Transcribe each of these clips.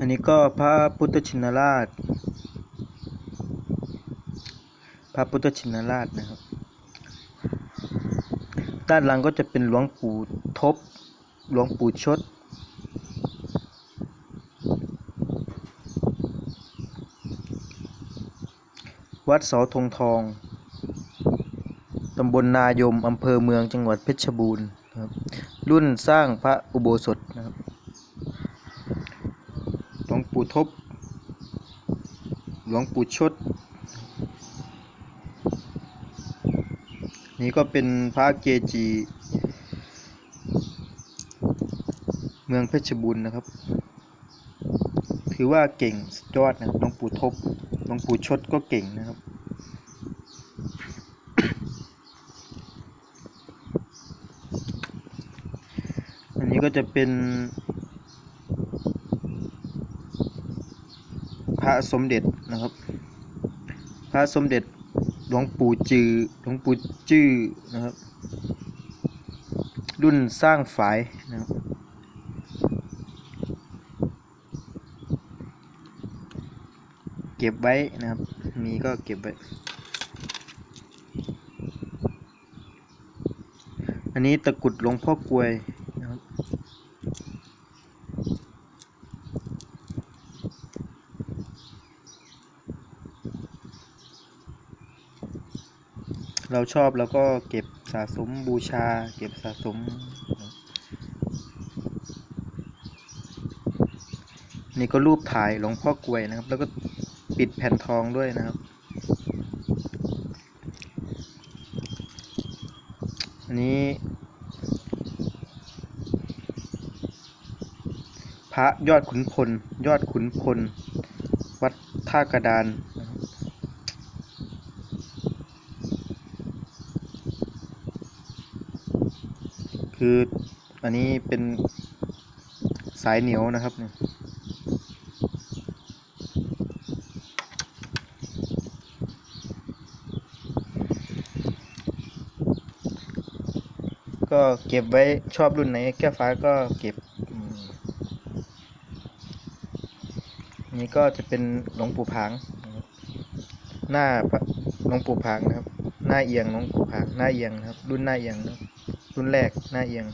อันนี้ก็พระพุทธชินราช พระพุทธชินราชนะครับ ด้านหลังก็จะเป็นหลวงปู่ทบ หลวงปู่ชด วัดเสาธงทองตำบลนายม อำเภอเมืองจังหวัดเพชรบูรณ์ครับรุ่นสร้างพระอุโบสถนะครับ ปู่ทบ หลวงปู่ชด นี่ก็เป็นพระเกจี เมืองเพชรบูรณ์นะครับ ถือว่าเก่งสุดยอดนะครับหลวงปู่ทบ หลวงปู่ชดก็เก่งนะครับอันนี้ก็จะเป็น ระสมเด็จนะครับ พระสมเด็จหลวงปู่จือหลวงปู่จื้อนะครับ รุ่นสร้างฝายนะครับเก็บไว้นะครับ มีก็เก็บไว้ อันนี้ตะกุดหลวงพ่อกลวยนะครับ เราชอบแล้วก็เก็บสะสมบูชา เก็บสะสม นี่ก็รูปถ่ายหลวงพ่อกวยนะครับ แล้วก็ปิดแผ่นทองด้วยนะครับ อันนี้พระยอดขุนพล ยอดขุนพล วัดท่ากระดาน คืออันนี้เป็นสายเหนียวนะครับเนี่ยก็เก็บไว้ชอบรุ่นไหนแก้วฟ้าก็เก็บนี่ก็จะเป็นหลวงปู่ผาง หน้าพระหลวงปู่ผางนะครับ หน้าเอียงหลวงปู่ผางหน้าเอียงครับ รุ่นหน้าเอียงนะครับ รุ่นแรกหน้าเอียง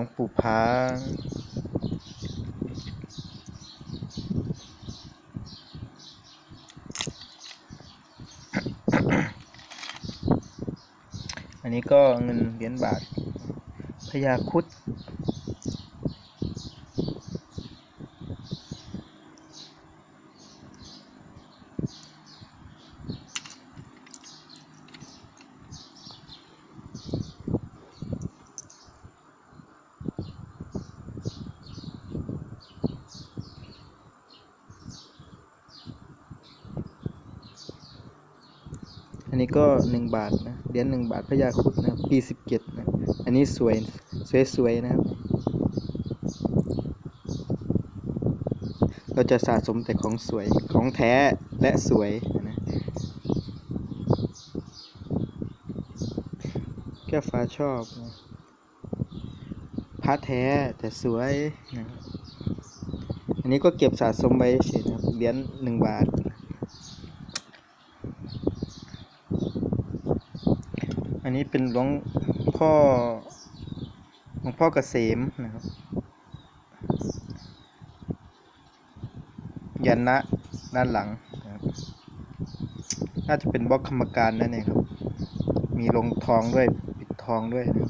วงปู่ผางอันนี้ก็เงินเหรียญบาทพญาคุด นนี้ก็หนึ่งบาทนะเหรียญหนึ่งบาทพญาครุดนะปีสิบเจ็ดนะอันนี้สวยสวยๆนะครับ เราจะสะสมแต่ของสวยของแท้และสวยนะแก้วฟ้าชอบนะพระแท้แต่สวยนะอันนี้ก็เก็บสะสมไว้เฉยนะเหรียญหนึ่งบาท อั นนี้เป็นหลวงพ่อหลวงพ่อเกษมนะครับยันนะด้านหลังนะครับน่าจะเป็นบล็อกกรรมการนั่นเองครับ มีลงทองด้วยปิดทองด้วยนะ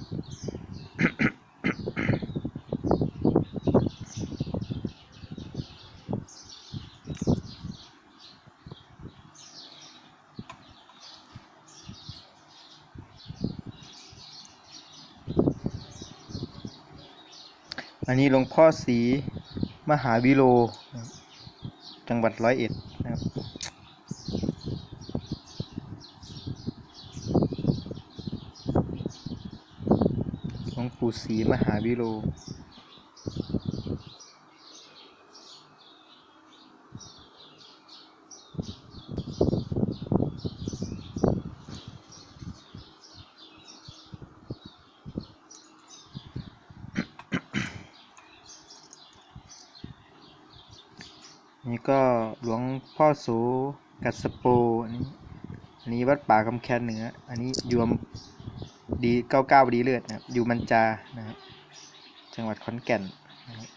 อันนี้หลวงพ่อศรีมหาวิโล จังหวัดร้อยเอ็ดนะครับหลวงปู่ศรีมหาวิโล นี่ก็หลวงพ่อโสกัสโปอันนี้อันนี้วัดป่าคำแคนเหนือ อันนี้อยวมดีเก้าเก้าดีเลือดนะอยู่มันจานะครับจังหวัดขอนแก่นนะครับ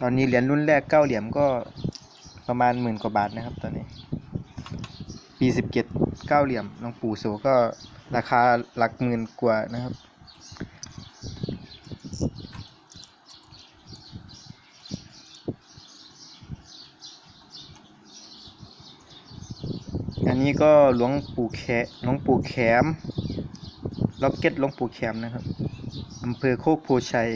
ตอนนี้เหรียญรุ่นแรกเก้าเหรียญก็ประมาณหมื่นกว่าบาทนะครับ ตอนนี้ ปีสิบเจ็ดเก้าเหลี่ยมหลวงปู่โสก็ราคาหลักหมื่นกว่านะครับ อันนี้ก็หลวงปู่แขหลวงปู่แขมล็อกเก็ตหลวงปู่แขมนะครับอำเภอโคกโพชัย